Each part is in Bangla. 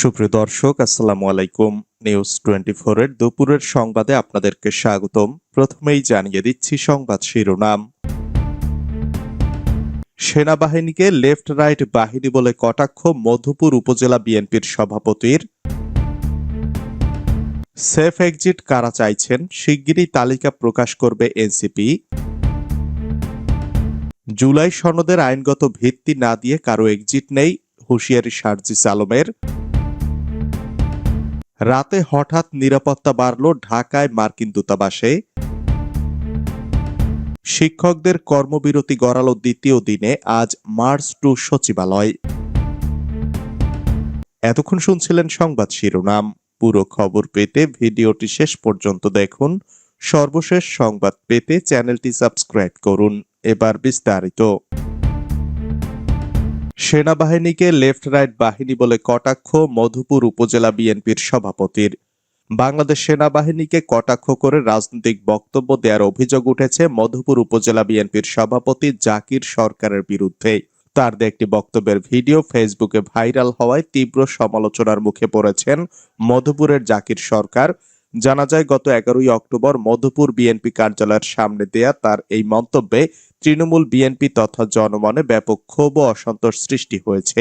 সুপ্রিয় দর্শক, আসসালামু আলাইকুম। নিউজ টোয়েন্টি এর দুপুরের সংবাদে আপনাদেরকে স্বাগতম। প্রথমেই জানিয়ে দিচ্ছি সংবাদ শিরোনাম। সেনাবাহিনীকে লেফট রাইট বাহিনী বলে কটাক্ষ মধুপুর উপজেলা বিএনপির সভাপতির। সেফ এক্সিট কারা চাইছেন? শিগগিরই তালিকা প্রকাশ করবে এনসিপি। জুলাই সনদের আইনগত ভিত্তি না দিয়ে কারও এক্সিট নেই, হুঁশিয়ারি সার্জিস আলমের। রাতে হঠাৎ নিরাপত্তা বাড়ল ঢাকায় মার্কিন দূতাবাসে। শিক্ষকদের কর্মবিরতি গড়ালো দ্বিতীয় দিনে, আজ মার্চ টু সচিবালয়। এতক্ষণ শুনছিলেন সংবাদ শিরোনাম। পুরো খবর পেতে ভিডিওটি শেষ পর্যন্ত দেখুন। সর্বশেষ সংবাদ পেতে চ্যানেলটি সাবস্ক্রাইব করুন। এবার বিস্তারিত। সেনাবাহিনীকে লেফট রাইট বাহিনী বলে কটাক্ষ মধুপুর উপজেলা বিএনপির সভাপতির। বাংলাদেশ সেনাবাহিনীকে কটাক্ষ করে রাজনৈতিক বক্তব্য দেওয়ার অভিযোগ উঠেছে মধুপুর উপজেলা বিএনপির সভাপতি জাকির সরকারের বিরুদ্ধে। তার একটি বক্তব্যের ভিডিও ফেসবুকে ভাইরাল হওয়ায় তীব্র সমালোচনার মুখে পড়েছেন মধুপুরের জাকির সরকার। জানা যায়, গত এগারোই অক্টোবর মধুপুর বিএনপি কার্যালয়ের সামনে দেয়া তার এই মন্তব্যে তৃণমূল বিএনপি তথা জনমনে ব্যাপক ক্ষোভ ও অসন্তোষ সৃষ্টি হয়েছে।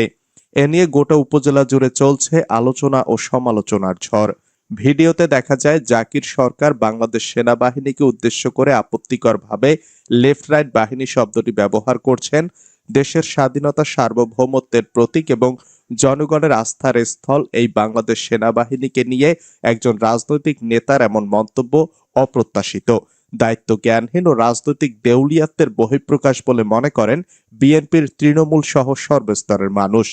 এ নিয়ে গোটা উপজেলা জুড়ে চলছে আলোচনা ও সমালোচনার ঝড়। ভিডিওতে দেখা যায়, জাকির সরকার বাংলাদেশ সেনাবাহিনীকে উদ্দেশ্য করে আপত্তিকরভাবে লেফট রাইট বাহিনী শব্দটি ব্যবহার করছেন। দেশের স্বাধীনতা সার্বভৌমত্বের প্রতীক এবং জনগণের আস্থার স্থল এই বাংলাদেশ সেনাবাহিনীকে নিয়ে একজন রাজনৈতিক নেতার এমন মন্তব্য অপ্রত্যাশিত। দায়িত্ব জ্ঞানহীন ও রাজনৈতিক দেউলিয়াত্বের বহিঃপ্রকাশ বলে মনে করেন বিএনপির তৃণমূল সহ সর্বস্তরের মানুষ।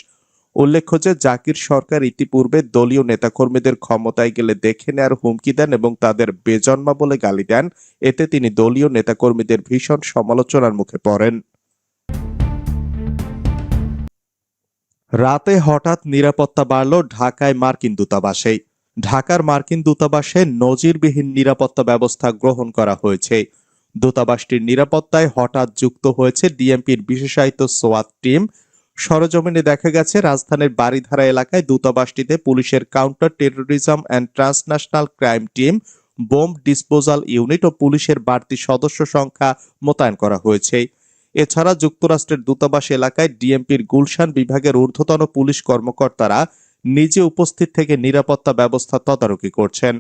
উল্লেখ্য যে জাকির সরকার ইতিপূর্বে দলীয় নেতাকর্মীদের ক্ষমতায় গেলে দেখে নেয়ার হুমকি দেন এবং তাদের বেজন্মা বলে গালি দেন, এতে তিনি দলীয় নেতাকর্মীদের ভীষণ সমালোচনার মুখে পড়েন। রাতে হঠাৎ নিরাপত্তা বাড়ল ঢাকায় মার্কিন দূতাবাসে ঢাকার মার্কিন দূতাবাসে নজিরবিহীন নিরাপত্তা ব্যবস্থা গ্রহণ করা হয়েছে। দূতাবাসটির নিরাপত্তায় হঠাৎ যুক্ত হয়েছে ডিএমপির বিশেষায়িত সোয়াত টিম। সরজমিনে দেখা গেছে, রাজধানীর বাড়িধারা এলাকায় দূতাবাসটিতে পুলিশের counter terrorism and transnational crime team, bomb disposal unit ও পুলিশের বাড়তি সদস্য সংখ্যা মোতায়েন করা হয়েছে। এছাড়া যুক্তরাষ্ট্রের দূতাবাস এলাকায় ডিএমপির গুলশান বিভাগের ঊর্ধ্বতন পুলিশ কর্মকর্তারা নিজে উপস্থিত থেকে নিরাপত্তা ব্যবস্থা তদারকি করছেন।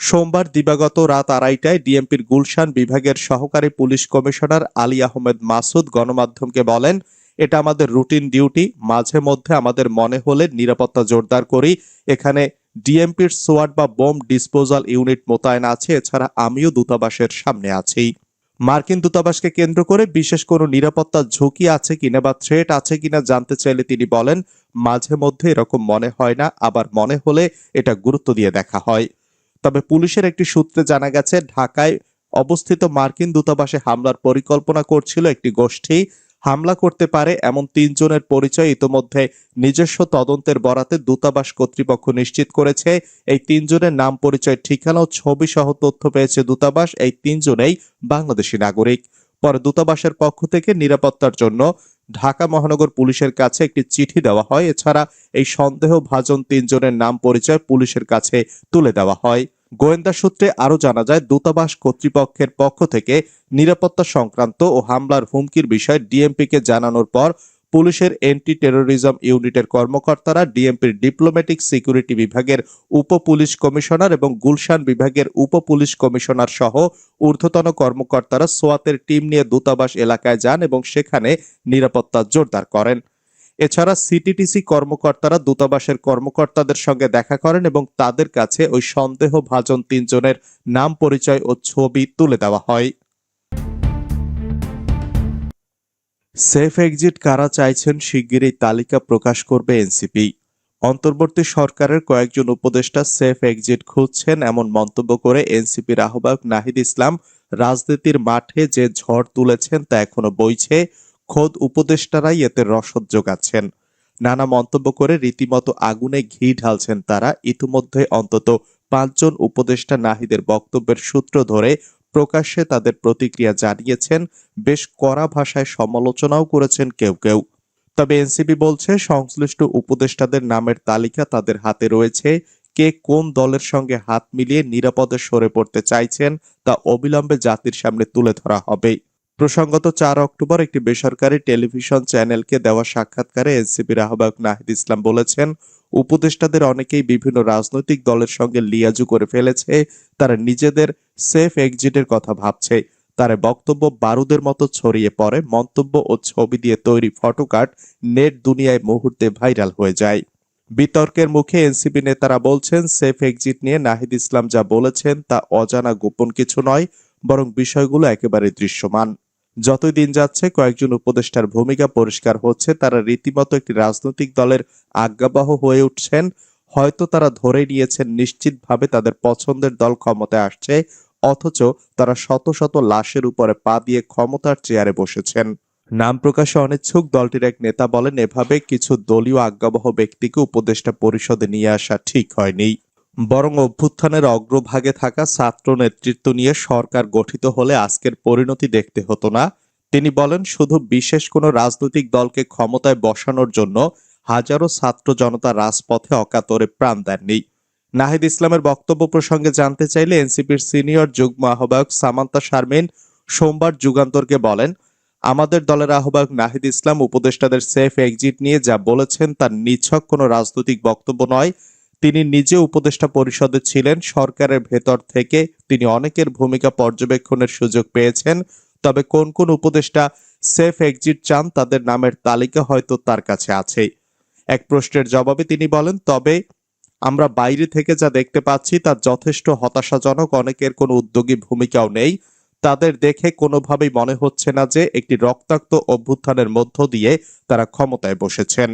সোমবার দিবাগত রাত আড়াইটায় ডিএমপির গুলশান বিভাগের সহকারী পুলিশ কমিশনার আলী আহমেদ মাসুদ গণমাধ্যমকে বলেন, এটা আমাদের রুটিন ডিউটি, মাঝে মধ্যে আমাদের মনে হলে নিরাপত্তা জোরদার করি। এখানে ডিএমপির সোয়াট বা বোম ডিসপোজাল ইউনিট মোতায়েন আছে, এছাড়া আমিও দূতাবাসের সামনে আছি। মার্কিন দূতাবাসকে কেন্দ্র করে বিশেষ কোনো নিরাপত্তা ঝুঁকি আছে কিনা বা থ্রেট আছে কিনা জানতে চাইলে তিনি বলেন, মাঝে মধ্যে এরকম মনে হয় না, আবার মনে হলে এটা গুরুত্ব দিয়ে দেখা হয়। তবে পুলিশের একটি সূত্রে জানা গেছে, ঢাকায় অবস্থিত মার্কিন দূতাবাসে হামলার পরিকল্পনা করছিল একটি গোষ্ঠী। হামলা করতে পারে এমন তিনজনের পরিচয় ইতোমধ্যে নিজস্ব তদন্তের বরাতে দূতাবাস কর্তৃপক্ষ নিশ্চিত করেছে। এই তিনজনের নাম, পরিচয়, ঠিকানা ও ছবি সহ তথ্য পেয়েছে দূতাবাস। এই তিনজনেই বাংলাদেশি নাগরিক। পরে দূতাবাসের পক্ষ থেকে নিরাপত্তার জন্য ঢাকা মহানগর পুলিশের কাছে একটি চিঠি দেওয়া হয়। এছাড়া এই সন্দেহভাজন তিনজনের নাম, পরিচয় পুলিশের কাছে তুলে দেওয়া হয়। গোয়েন্দা সূত্রে আরও জানা যায়, দূতাবাস কর্তৃপক্ষের পক্ষ থেকে নিরাপত্তা সংক্রান্ত ও হামলার হুমকির বিষয়ে ডিএমপিকে জানানোর পর পুলিশের এন্টি টেরোরিজম ইউনিটের কর্মকর্তারা ডিএমপির ডিপ্লোম্যাটিক সিকিউরিটি বিভাগের উপ পুলিশ কমিশনার এবং গুলশান বিভাগের উপ পুলিশ কমিশনার সহ ঊর্ধ্বতন কর্মকর্তারা সোয়াতের টিম নিয়ে দূতাবাস এলাকায় যান এবং সেখানে নিরাপত্তা জোরদার করেন। এছাড়া সিটিটিসি কর্মকর্তারা দূতাবাসের কর্মকর্তাদের সঙ্গে দেখা করেন এবং তাদের কাছে ওই সন্দেহভাজন তিনজনের নাম, পরিচয় ও ছবি তুলে দেওয়া হয়। সেফ এক্সিট কারা চাইছেন শিগগিরই তালিকা প্রকাশ করবে এনসিপি। অন্তর্বর্তী সরকারের কয়েকজন উপদেষ্টা সেফ এক্সিট খুঁজছেন এমন মন্তব্য করে এনসিপির আহ্বায়ক নাহিদ ইসলাম, রাজনীতির মাঠে যে ঝড় তুলেছেন তা এখনও বইছে। খোদ উপদেষ্টারাই এতে রসদ যোগাচ্ছেন। নানা মন্তব্য করে রীতিমতো আগুনে ঘি ঢালছেন তারা। ইতিমধ্যে অন্তত পাঁচজন উপদেষ্টা নাহিদের বক্তব্যের সূত্র ধরে প্রকাশ্যে তাদের প্রতিক্রিয়া জানিয়েছেন, বেশ কড়া ভাষায় সমালোচনাও করেছেন কেউ কেউ। তবে এনসিপি বলছে, সংশ্লিষ্ট উপদেষ্টাদের নামের তালিকা তাদের হাতে রয়েছে। কে কোন দলের সঙ্গে হাত মিলিয়ে নিরাপদে সরে পড়তে চাইছেন তা অবিলম্বে জাতির সামনে তুলে ধরা হবে। প্রসঙ্গত চার অক্টোবর একটি বেসরকারি টেলিভিশন চ্যানেলকে দেওয়া সাক্ষাৎকারে এনসিপির আহ্বায়ক নাহিদ ইসলাম বলেছেন, উপদেষ্টাদের অনেকেই বিভিন্ন রাজনৈতিক দলের সঙ্গে লিয়াজু করে ফেলেছে, তারা নিজেদের সেফ এক্সিটের কথা ভাবছে। তার বক্তব্য বারুদের মতো ছড়িয়ে পড়ে, মন্তব্য ও ছবি দিয়ে তৈরি ফটোকার্ড নেট দুনিয়ায় মুহূর্তে ভাইরাল হয়ে যায়। বিতর্কের মুখে এনসিপি নেতারা বলছেন, সেফ এক্সিট নিয়ে নাহিদ ইসলাম যা বলেছেন তা অজানা গোপন কিছু নয়, বরং বিষয়গুলো একেবারে দৃশ্যমান। যতই দিন যাচ্ছে, কয়েকজন উপদেষ্টার ভূমিকা পরিষ্কার হচ্ছে। তারা রীতিমতো একটি রাজনৈতিক দলের আজ্ঞাবহ হয়ে উঠছেন। হয়তো তারা ধরে নিয়েছেন নিশ্চিতভাবে তাদের পছন্দের দল ক্ষমতায় আসছে, অথচ তারা শত শত লাশের উপরে পা দিয়ে ক্ষমতার চেয়ারে বসেছেন। নাম প্রকাশে অনিচ্ছুক, দলটির এক নেতা বলেন, এভাবে কিছু দলীয় আজ্ঞাবহ ব্যক্তিকে উপদেষ্টা পরিষদে নিয়ে আসা ঠিক হয়নি। বরং অভ্যুত্থানের অগ্রভাগে থাকা ছাত্র নেতৃত্ব নিয়ে সরকার গঠিত হলে আজকের পরিণতি দেখতে হতো না। তিনি বলেন, শুধু বিশেষ কোনো রাজনৈতিক দলকে ক্ষমতায় বসানোর জন্য হাজারো ছাত্র জনতা রাজপথে অকাতরে প্রাণ দেননি। নাহিদ ইসলামের বক্তব্য প্রসঙ্গে জানতে চাইলে এনসিপির সিনিয়র যুগ্ম আহ্বায়ক সামান্তা শারমিন সোমবার যুগান্তরকে বলেন, আমাদের দলের আহ্বায়ক নাহিদ ইসলাম উপদেষ্টাদের সেফ এক্সিট নিয়ে যা বলেছেন তার নিছক কোনো রাজনৈতিক বক্তব্য নয়। তিনি নিজে উপদেষ্টা পরিষদে ছিলেন, সরকারের ভেতর থেকে তিনি অনেকের ভূমিকা পর্যবেক্ষণের সুযোগ পেয়েছেন, তবে কোন কোন উপদেষ্টা সেফ এক্সিট চান তাদের নামের তালিকা হয়তো তার কাছে আছে এক প্রশ্নের জবাবে তিনি বলেন, তবে আমরা বাইরে থেকে যা দেখতে পাচ্ছি তা যথেষ্ট হতাশাজনক, অনেকের কোনো উদ্যোগী ভূমিকাও নেই। তাদের দেখে কোনোভাবেই মনে হচ্ছে না যে একটি রক্তাক্ত অভ্যুত্থানের মধ্য দিয়ে তারা ক্ষমতায় বসেছেন।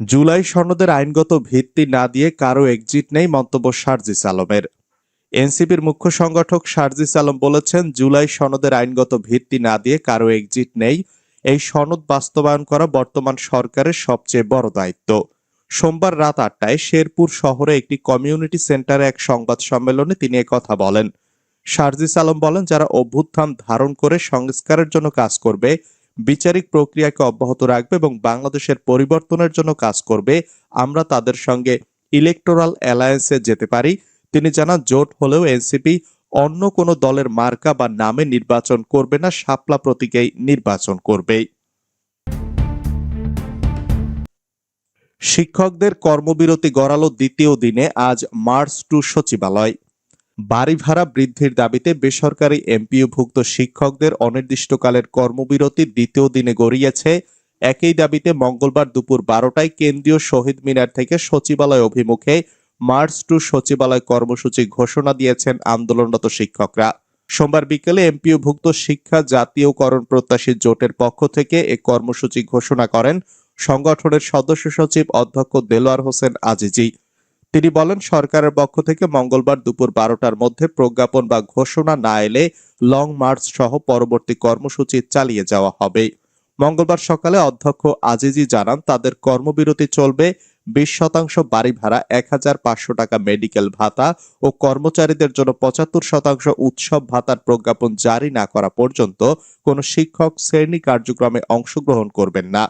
জুলাই সনদের আইনগত ভিত্তি না দিয়ে কারও এক্সিট নেই মন্তব্য শারজিস আলমের। এনসিপির মুখ্য সংগঠক শারজিস আলম বলেছেন, জুলাই সনদের আইনগত ভিত্তি না দিয়ে কারও এক্সিট নেই। এই সনদ বাস্তবায়ন করা বর্তমান সরকারের সবচেয়ে বড় দায়িত্ব। সোমবার রাত আটটায় শেরপুর শহরে একটি কমিউনিটি সেন্টারে এক সংবাদ সম্মেলনে তিনি কথা বলেন। শারজিস আলম বলেন, যারা অভ্যুত্থান ধারণ করে সংস্কারের জন্য কাজ করবে বিচারিক প্রক্রিয়াকে অব্যাহত রাখবে এবং বাংলাদেশের পরিবর্তনের জন্য কাজ করবে, আমরা তাদের সঙ্গে ইলেকটোরাল অ্যালায়েন্সে যেতে পারি। তিনি জানান, জোট হলেও এনসিপি অন্য কোনো দলের মার্কা বা নামে নির্বাচন করবে না, শাপলা প্রতীকেই নির্বাচন করবে শিক্ষকদের কর্মবিরতি গড়ালো দ্বিতীয় দিনে, আজ মার্চ টু সচিবালয়। বাড়ি ভাড়া বৃদ্ধির দাবিতে বেসরকারি এমপিওভুক্ত শিক্ষকদের অনির্দিষ্টকালের কর্মবিরতি দ্বিতীয় দিনে গড়িয়েছে। একই দাবিতে মঙ্গলবার দুপুর বারোটায় কেন্দ্রীয় শহীদ মিনার থেকে সচিবালয় অভিমুখে মার্চ টু সচিবালয় কর্মসূচি ঘোষণা দিয়েছেন আন্দোলনরত শিক্ষকরা। সোমবার বিকেলে এমপিওভুক্ত শিক্ষা জাতীয়করণ প্রত্যাশী জোটের পক্ষ থেকে এ কর্মসূচি ঘোষণা করেন সংগঠনের সদস্য সচিব অধ্যক্ষ দেলোয়ার হোসেন আজিজি। তিনি বলেন, সরকারের পক্ষ থেকে মঙ্গলবার দুপুর বারোটার মধ্যে প্রজ্ঞাপন বা ঘোষণা না এলে লং মার্চ সহ পরবর্তী কর্মসূচি চালিয়ে যাওয়া হবে। মঙ্গলবার সকালে অধ্যক্ষ আজিজি জানান, তাদের কর্মবিরতি চলবে, বিশ শতাংশ বাড়ি ভাড়া, এক হাজার পাঁচশো টাকা মেডিকেল ভাতা ও কর্মচারীদের জন্য পঁচাত্তর শতাংশ উৎসব ভাতার প্রজ্ঞাপন জারি না করা পর্যন্ত কোনো শিক্ষক শ্রেণি কার্যক্রমে অংশগ্রহণ করবেন না।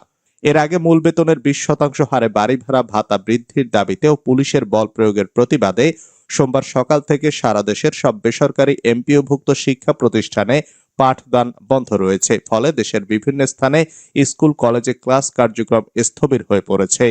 এর আগে মূল বেতনের বিশ শতাংশ হারে বাড়ি ভাড়া ভাতা বৃদ্ধির দাবিতে ও পুলিশের বল প্রয়োগের প্রতিবাদে সোমবার সকাল থেকে সারা দেশের সব বেসরকারি এমপিওভুক্ত শিক্ষা প্রতিষ্ঠানে পাঠদান বন্ধ রয়েছে। ফলে দেশের বিভিন্ন স্থানে স্কুল, কলেজে ক্লাস কার্যক্রম স্থবির হয়ে পড়েছে।